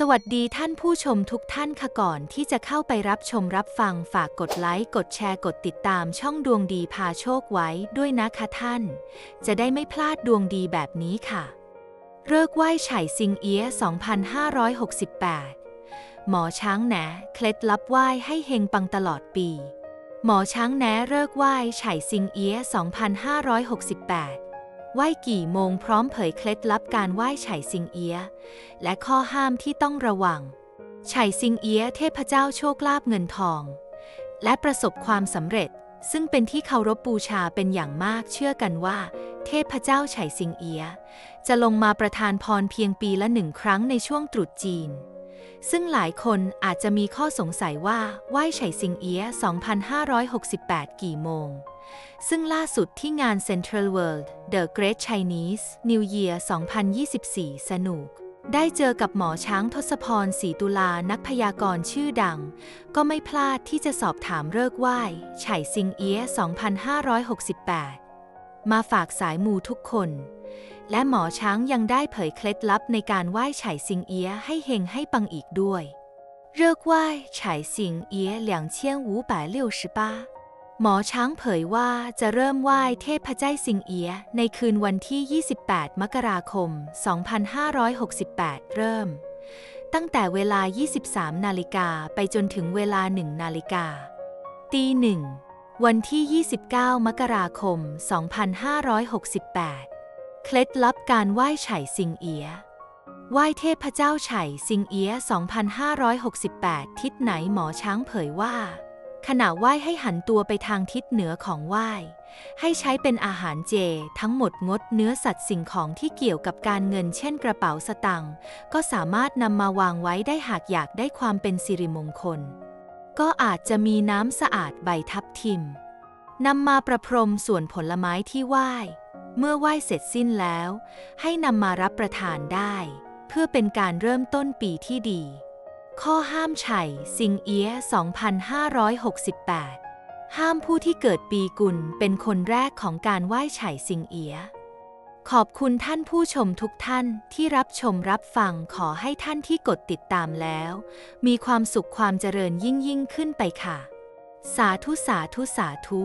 สวัสดีท่านผู้ชมทุกท่านค่ะก่อนที่จะเข้าไปรับชมรับฟังฝากกดไลค์ กดแชร์กดติดตามช่องดวงดีพาโชคไว้ด้วยนะคะท่าน จะได้ไม่พลาดดวงดีแบบนี้ค่ะ เลิกไหว้ไฉซิงเอีย2568 หมอช้างแหนเคล็ดลับไหว้ให้เฮงปังตลอดปี หมอช้างแหนเลิกไหว้ไฉซิงเอีย2568 ไหว้กี่โมงพร้อมเผยเคล็ดลับการไหว้ไฉซิงเอีย และข้อห้ามที่ต้องระวังไฉซิงเอียเทพเจ้าโชคลาภเงินทอง และประสบความสำเร็จ ซึ่งเป็นที่เคารพบูชาเป็นอย่างมากเชื่อกันว่า เทพเจ้าไฉซิงเอีย จะลงมาประทานพรเพียงปีละหนึ่งครั้งในช่วงตรุษจีน ซึ่งหลายคนอาจจะมีข้อสงสัยว่าไหว้ไฉซิงเอีย 2568 กี่โมง ซึ่งล่าสุดที่งาน Central World The Great Chinese New Year 2024 สนุก ได้เจอกับหมอช้างทศพรศรีตุลานักพยากรณ์ชื่อดัง ก็ไม่พลาดที่จะสอบถามเลิกไหว้ไฉซิงเอีย 2568 มาฝากสายมูทุกคน และหมอช้างยังได้เผยเคล็ดลับในการไหว้ไฉซิงเอียให้เฮงให้ปังอีกด้วยเลิกษ์ไหว้ไฉซิงเอียะ2568หมอช้างเผยว่าจะเริ่มไหว้เทพเจ้าซิงเอียในคืนวันที่ 28 มกราคม 2568 เริ่ม ตั้งแต่เวลา 23 นาฬิกาไปจนถึงเวลา 1 นาฬิกา ตีหนึ่ง วันที่ 29 มกราคม 2568 เคล็ดลับการไหว้ไฉซิงเอีย ไหว้เทพเจ้าไฉซิงเอีย 2568 ทิศไหนหมอช้างเผยว่า ขณะไหว้ให้หันตัวไปทางทิศเหนือของไหว้ ให้ใช้เป็นอาหารเจ ทั้งหมดงดเนื้อสัตว์สิ่งของที่เกี่ยวกับการเงินเช่นกระเป๋าสตางค์ก็สามารถนำมาวางไว้ได้หากอยากได้ความเป็นสิริมงคล ก็อาจจะมีน้ำสะอาดใบทับทิมนำมาประพรมส่วนผลไม้ที่ไหว้ เมื่อไหว้เสร็จสิ้นแล้ว ให้นำมารับประทานได้ เพื่อเป็นการเริ่มต้นปีที่ดี ข้อห้ามไฉซิงเอีย2568 ห้ามผู้ที่เกิดปีกุลเป็นคนแรกของการไหว้ไฉซิงเอียขอบคุณท่านผู้ชมทุกท่านที่รับชมรับฟังขอให้ท่านที่กดติดตามแล้ว มีความสุขความเจริญยิ่งยิ่งขึ้นไปค่ะ สาธุสาธุสาธุ